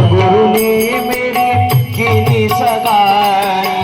गुरु ने मेरी गिरी सगाई।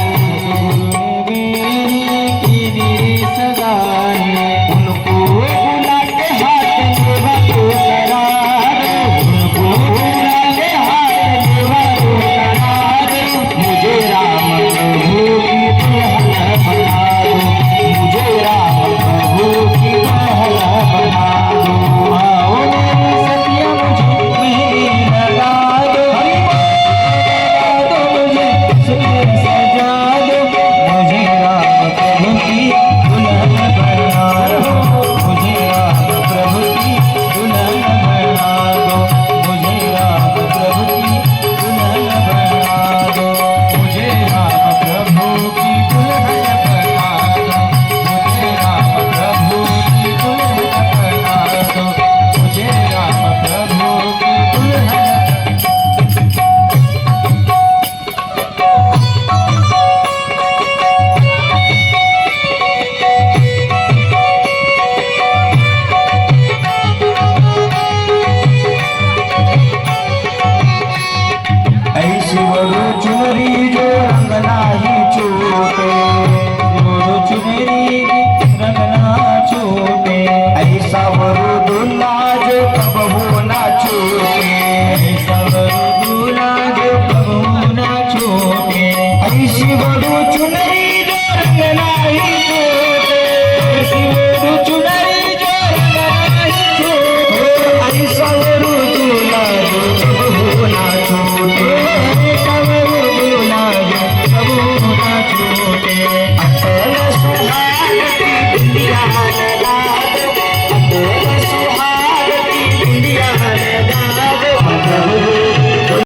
શિવરુ ચુનરી જો રંગનાહી ચોટે શિવરુ ચુનરી રંગના ચોટે ऐसा वरु दुलाज कबहू ना छोटे ऐसा वरु दुलाज कबहू ना छोटे ऐसी वरु चुनरी जो रंगनाही छोटे